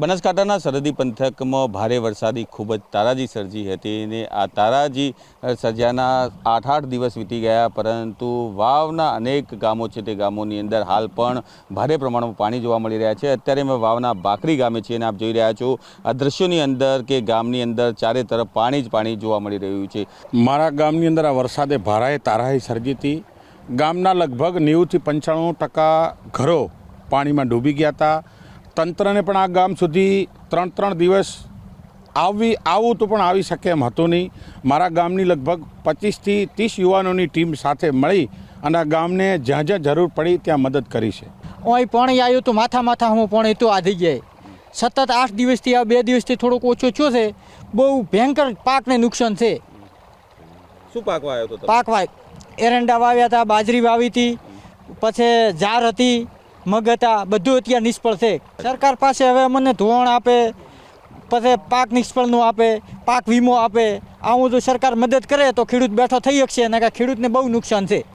બનાસકાંઠાના સરહદી પંથકમાં ભારે વરસાદી ખૂબ જ તારાજી સર્જી હતી અને આ તારાજી સર્જાના આઠ આઠ દિવસ વીતી ગયા, પરંતુ વાવના અનેક ગામો છે તે ગામોની અંદર હાલ પણ ભારે પ્રમાણમાં પાણી જોવા મળી રહ્યા છે. અત્યારે મેં વાવના બાકરી ગામે છીએ અને આપ જોઈ રહ્યા છો, આ દ્રશ્યોની અંદર કે ગામની અંદર ચારે તરફ પાણી જ પાણી જોવા મળી રહ્યું છે. મારા ગામની અંદર આ વરસાદે ભારાએ તારાએ સર્જી હતી. ગામના લગભગ નેવુંથી પંચાણું ટકા ઘરો પાણીમાં ડૂબી ગયા હતા. તંત્રને પણ આ ગામ સુધી ત્રણ ત્રણ દિવસ આવી આવું તો પણ આવી શકે એમ હતું નહીં. મારા ગામની લગભગ પચીસથી ત્રીસ યુવાનોની ટીમ સાથે મળી અને આ ગામને જ્યાં જ્યાં જરૂર પડી ત્યાં મદદ કરી છે. ઓય પાણી આવ્યું તો માથા માથા હું પાણી તો આધી જાય સતત આઠ દિવસથી આ બે દિવસથી થોડોક ઓછો થયો છે. બહુ ભયંકર પાકને નુકસાન છે. શું પાક વાવ્યો હતો પાક વાય એરંડા વાવ્યા હતા બાજરી વાવી હતી પછી જાર હતી મગ હતા બધું અત્યારે નિષ્ફળ છે. સરકાર પાસે હવે મને ધોરણ આપે, પછી પાક નિષ્ફળનું આપે, પાક વીમો આપે. આવું જો સરકાર મદદ કરે તો ખેડૂત બેઠો થઈ શકશે અને ખેડૂતને બહુ નુકસાન છે.